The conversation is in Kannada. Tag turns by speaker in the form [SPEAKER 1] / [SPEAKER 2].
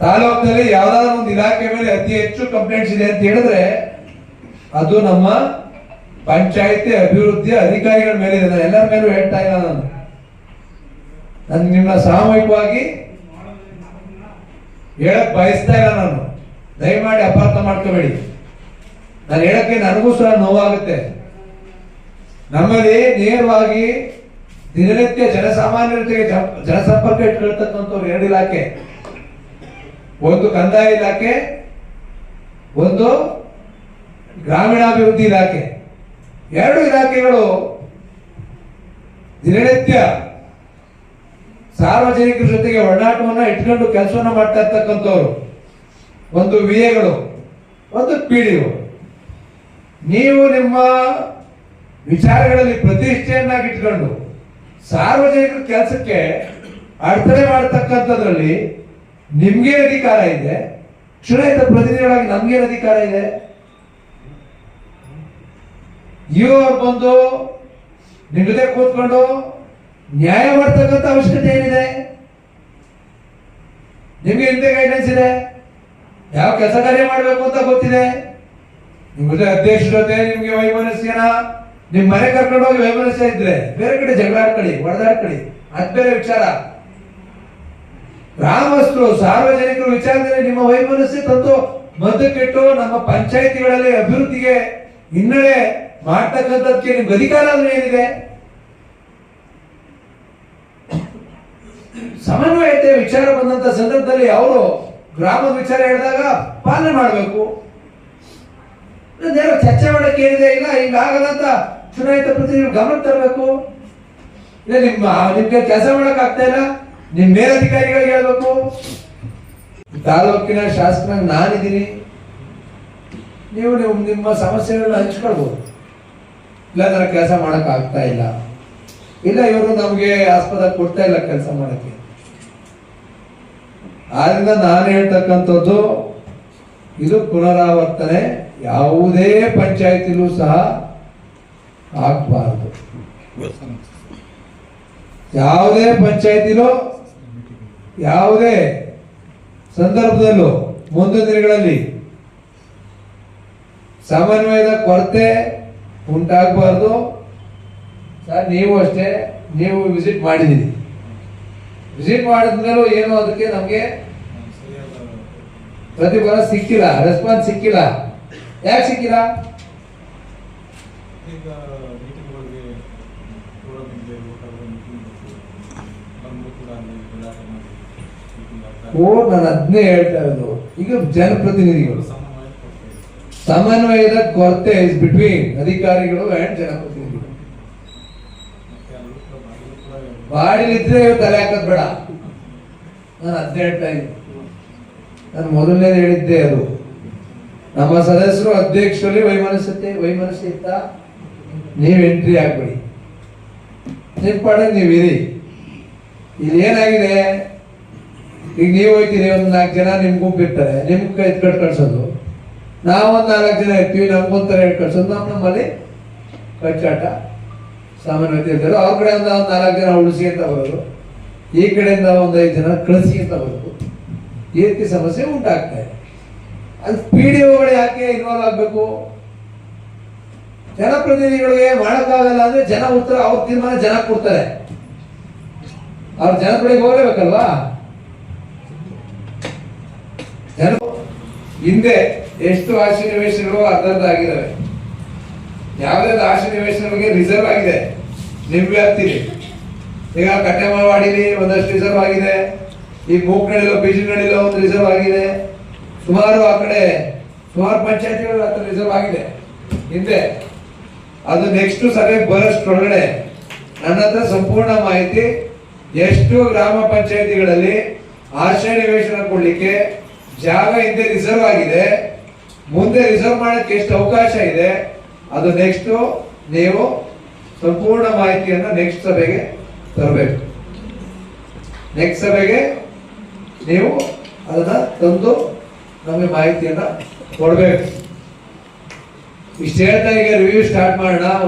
[SPEAKER 1] ತಾಲೂಕಿನಲ್ಲಿ ಯಾವ್ದಾದ್ರು ಒಂದು ಇಲಾಖೆ ಮೇಲೆ ಅತಿ ಹೆಚ್ಚು ಕಂಪ್ಲೇಂಟ್ಸ್ ಇದೆ ಅಂತ ಹೇಳಿದ್ರೆ ಅದು ನಮ್ಮ ಪಂಚಾಯತಿ ಅಭಿವೃದ್ಧಿ ಅಧಿಕಾರಿಗಳ ಮೇಲೆ ಇದೆ. ಎಲ್ಲರ ಮೇಲೂ ಹೇಳ್ತಾ ಇಲ್ಲ ನಾನು. ನಾನು ನಿಮ್ಮ ಸಾಮೂಹಿಕವಾಗಿ ಹೇಳಕ್ ಬಯಸ್ತಾ ಇಲ್ಲ ನಾನು. ದಯಮಾಡಿ ಅಪಾರ್ಥ ಮಾಡ್ಕೋಬೇಡಿ. ನಾನು ಹೇಳಕ್ಕೆ ನನಗೂ ಸಹ ನೋವಾಗುತ್ತೆ. ನಮ್ಮಲ್ಲಿ ನೇರವಾಗಿ ದಿನನಿತ್ಯ ಜನಸಾಮಾನ್ಯರ ಜೊತೆಗೆ ಜನ- ಜನಸಂಪರ್ಕ ಇಟ್ಕೊಳ್ತಕ್ಕಂಥವ್ರು ಎರಡು ಇಲಾಖೆ. ಒಂದು ಕಂದಾಯ ಇಲಾಖೆ, ಒಂದು ಗ್ರಾಮೀಣಾಭಿವೃದ್ಧಿ ಇಲಾಖೆ. ಎರಡು ಇಲಾಖೆಗಳು ದಿನನಿತ್ಯ ಸಾರ್ವಜನಿಕರ ಜೊತೆಗೆ ಒಡನಾಟವನ್ನ ಇಟ್ಕೊಂಡು ಕೆಲಸವನ್ನು ಮಾಡ್ತಾ ಇರ್ತಕ್ಕಂಥವ್ರು. ಒಂದು ವಿ ಎಗಳು ಒಂದು ಪಿ ಡಿ ನೀವು ನಿಮ್ಮ ವಿಚಾರಗಳಲ್ಲಿ ಪ್ರತಿಷ್ಠೆಯನ್ನಾಗಿ ಇಟ್ಕೊಂಡು ಸಾರ್ವಜನಿಕರ ಕೆಲಸಕ್ಕೆ ಅಡತಡೆ ಮಾಡತಕ್ಕಂಥದ್ರಲ್ಲಿ ನಿಮ್ಗೇನ್ ಅಧಿಕಾರ ಇದೆ. ಚುನಾಯಿತ ಪ್ರತಿನಿಧಿಗಳಾಗಿ ನಮ್ಗೆ ಅಧಿಕಾರ ಇದೆ. ಇವರು ಬಂದು ನಿಮ್ ಜೊತೆ ಕೂತ್ಕೊಂಡು ನ್ಯಾಯ ಮಾಡ್ತಕ್ಕಂಥ ಅವಶ್ಯಕತೆ ಏನಿದೆ? ನಿಮ್ಗೆ ಹಿಂದೆ ಗೈಡೆನ್ಸ್ ಇದೆ. ಯಾವ ಕೆಲಸ ಕಾರ್ಯ ಮಾಡಬೇಕು ಅಂತ ಗೊತ್ತಿದೆ. ನಿಮ್ ಜೊತೆ ಅಧ್ಯಕ್ಷರ ಜೊತೆ ನಿಮ್ಗೆ ವೈಮನಸ್ಯನ, ನಿಮ್ ಮನೆ ಕರ್ಕೊಂಡು ಹೋಗಿ ವೈಮನಸ್ಯ ಇದ್ರೆ ಬೇರೆ ಕಡೆ ಜಗಳ ಆಡ್ಕೊಳ್ಳಿ, ಹೊಡೆದಾಡ್ಕೊಳ್ಳಿ. ಅದ್ ಬೇರೆ ವಿಚಾರ. ಗ್ರಾಮಸ್ಥರು, ಸಾರ್ವಜನಿಕರು ವಿಚಾರದಲ್ಲಿ ನಿಮ್ಮ ವೈಮನಸ್ಸು ತಂದು ಮದ್ದಕ್ಕಿಟ್ಟು ನಮ್ಮ ಪಂಚಾಯಿತಿಗಳಲ್ಲಿ ಅಭಿವೃದ್ಧಿಗೆ ಹಿನ್ನೆಲೆ ಮಾಡ್ತಕ್ಕಂಥದ್ದಕ್ಕೆ ನಿಮ್ಗೆ ಅಧಿಕಾರ ಅಂದ್ರೆ ಏನಿದೆ? ಸಮನ್ವಯತೆ ವಿಚಾರ ಬಂದಂತ ಸಂದರ್ಭದಲ್ಲಿ ಅವರು ಗ್ರಾಮದ ವಿಚಾರ ಹೇಳಿದಾಗ ಪಾಲನೆ ಮಾಡಬೇಕು. ಚರ್ಚೆ ಮಾಡಕ್ಕೆ ಏನಿದೆ? ಇಲ್ಲ ಹಿಂಗಾಗಲ್ಲ ಅಂತ ಚುನಾಯಿತ ಪ್ರತಿನಿಧಿಗಳು ಗಮನ ತರಬೇಕು. ಇಲ್ಲ, ನಿಮ್ಮ ನಿಮ್ಗೆ ಕೆಲಸ ಮಾಡಕ್ ಆಗ್ತಾ ಇಲ್ಲ. ನಿಮ್ ಮೇಲಧಿಕಾರಿಗಳಿಗೆ ಹೇಳ್ಬೇಕು. ತಾಲೂಕಿನ ಶಾಸಕ ನಾನಿದ್ದೀನಿ. ನೀವು ನೀವು ನಿಮ್ಮ ಸಮಸ್ಯೆಗಳನ್ನ ಹಂಚ್ಕೊಳ್ಬೋದು. ಇಲ್ಲ ಕೆಲಸ ಮಾಡಕ್ ಆಗ್ತಾ ಇಲ್ಲ. ಇಲ್ಲ, ಇವರು ನಮಗೆ ಆಸ್ಪದ ಕೊಡ್ತಾ ಇಲ್ಲ ಕೆಲಸ ಮಾಡಕ್ಕೆ. ಆದ್ರಿಂದ ನಾನು ಹೇಳ್ತಕ್ಕಂಥದ್ದು, ಇದು ಪುನರಾವರ್ತನೆ. ಯಾವುದೇ ಪಂಚಾಯತಿಲೂ ಸಹ ಆಗ್ಬಾರ್ದು. ಯಾವುದೇ ಪಂಚಾಯತಿಲೂ ಯಾವುದೇ ಸಂದರ್ಭದಲ್ಲೂ ಮುಂದಿನ ದಿನಗಳಲ್ಲಿ ಸಮನ್ವಯದ ಕೊರತೆ ಉಂಟಾಗಬಾರ್ದು. ಸರ್, ನೀವು ಅಷ್ಟೇ, ನೀವು ವಿಸಿಟ್ ಮಾಡಿದ್ದೀರಿ. ವಿಸಿಟ್ ಮಾಡಿದ್ಮೇಲೂ ಏನು ಅದಕ್ಕೆ ನಮಗೆ ಪ್ರತಿಫಲ ಸಿಕ್ಕಿಲ್ಲ ರೆಸ್ಪಾನ್ಸ್ ಸಿಕ್ಕಿಲ್ಲ. ಯಾಕೆ ಸಿಕ್ಕಿಲ್ಲ? ಓ ನಾನು ಅದನ್ನೇ ಹೇಳ್ತಾ ಇರೋದು ಈಗ ಜನಪ್ರತಿನಿಧಿಗಳು. ಸಮನ್ವಯದ ಕೊರತೆ ಇಸ್ ಬಿಟ್ವೀನ್ ಅಧಿಕಾರಿಗಳು ಅಂಡ್ ಜನಪ್ರತಿನಿಧಿಗಳು. ಬಾಡಿಲಿದ್ರೆ ತಲೆ ಹಾಕೋದು ಬೇಡ. ನಾನು ಅದನ್ನೇ ಹೇಳ್ತಾ ಇದ್ದೀನಿ. ನಾನು ಮೊದಲನೇ ಹೇಳಿದ್ದೆ ಅದು. ನಮ್ಮ ಸದಸ್ಯರು ಅಧ್ಯಕ್ಷರಲ್ಲಿ ವೈಮನಸ್ಸತೆ ವೈಮನಸ್ಸು ಇತ್ತ? ನೀವು ಎಂಟ್ರಿ ಆಗ್ಬಿಡಿ. ನಿಮ್ಮ ಪಾಡಿಗೆ ನೀವು ಇರಿ. ಇಲ್ಲಿ ಏನಾಗಿದೆ ಈಗ ನೀವು ಹೋಗ್ತೀರಿ, ಒಂದು ನಾಲ್ಕು ಜನ ನಿಮ್ ಗುಂಪು ಇರ್ತಾರೆ, ನಿಮ್ ಕೈ ಕಟ್ ಕಳ್ಸೋದು. ನಾವೊಂದ್ ನಾಲ್ಕು ಜನ ಇರ್ತೀವಿ, ನಮ್ಗೊಂಥರ ಹೇಳಿ ಕಳ್ಸೋದು. ನಮ್ಮ ನಮ್ಮಲ್ಲಿ ಕಚ್ಚಾಟ. ಸಾಮಾನ್ಯವಾಗಿ ಇರ್ತಾರೆ ಅವ್ರ ಕಡೆಯಿಂದ ಒಂದು ನಾಲ್ಕು ಜನ ಉಳಿಸಿ ಅಂತ ಬರೋದು. ಈ ಕಡೆಯಿಂದ ಒಂದು ಐದು ಜನ ಕಳಿಸಿ ಅಂತ ಬರೋದು. ಈ ರೀತಿ ಸಮಸ್ಯೆ ಉಂಟಾಗ್ತಾ ಇದೆ. ಅದು ಪಿ ಡಿ ಒಗಳು ಯಾಕೆ ಇನ್ವಾಲ್ವ್ ಆಗಬೇಕು? ಜನಪ್ರತಿನಿಧಿಗಳಿಗೆ ಮಾಡೋಕ್ಕಾಗಲ್ಲ ಅಂದ್ರೆ ಜನ ಉತ್ತರ, ಅವ್ರ ತೀರ್ಮಾನ ಜನ ಕೊಡ್ತಾರೆ. ಅವ್ರ ಜನಗಳಿಗೆ ಹೋಗ್ಲೇಬೇಕಲ್ವಾ? ಹಿಂದೆ ಎಷ್ಟು ಆಶಿ ನಿವೇಶನಗಳು ಅರ್ಧರ್ಧ ಆಗಿದ್ದಾವೆ ಯಾವ್ದಾದ್ರು ಆಶಿ ನಿವೇಶನಗಳಿಗೆ ರಿಸರ್ವ್ ಆಗಿದೆ. ನಿಮ್ ವ್ಯಾಪ್ತಿಲಿ ಈಗ ಕಟ್ಟೆಮಾವಾಡಿಲಿ ಒಂದಷ್ಟು ರಿಸರ್ವ್ ಆಗಿದೆ. ಈ ಮೂಕ್ನಳ್ಳಿಲೋ ಬೀಜನಳ್ಳಿಲೋ ಒಂದು ರಿಸರ್ವ್ ಆಗಿದೆ. ಸುಮಾರು ಆ ಕಡೆ, ಸುಮಾರು ಪಂಚಾಯತಿಗಳು ಹತ್ರ ರಿಸರ್ವ್ ಆಗಿದೆ. ಹಿಂದೆ, ಅದು ನೆಕ್ಸ್ಟ್ ಸಭೆ ಬರೋಷ್ಟೊಳಗಡೆ ನನ್ನ ಹತ್ರ ಸಂಪೂರ್ಣ ಮಾಹಿತಿ, ಎಷ್ಟು ಗ್ರಾಮ ಪಂಚಾಯತಿಗಳಲ್ಲಿ ಆಶ್ರಯ ನಿವೇಶನ ಕೊಡ್ಲಿಕ್ಕೆ ಜಾಗ ಹಿಂದೆ ರಿಸರ್ವ್ ಆಗಿದೆ. ಮುಂದೆ ರಿಸರ್ವ್ ಮಾಡಕ್ಕೆ ಎಷ್ಟು ಅವಕಾಶ ಇದೆ, ಅದು ನೆಕ್ಸ್ಟ್ ನೀವು ಸಂಪೂರ್ಣ ಮಾಹಿತಿಯನ್ನು ನೆಕ್ಸ್ಟ್ ಸಭೆಗೆ ತರಬೇಕು. ನೆಕ್ಸ್ಟ್ ಸಭೆಗೆ ನೀವು ಅದನ್ನ ತಂದು ನಮಗೆ ಮಾಹಿತಿಯನ್ನ ಕೊಡ್ಬೇಕು. ಇಷ್ಟ ಹೇಳ್ತಾ ಈಗ ರಿವ್ಯೂ ಸ್ಟಾರ್ಟ್ ಮಾಡೋಣ.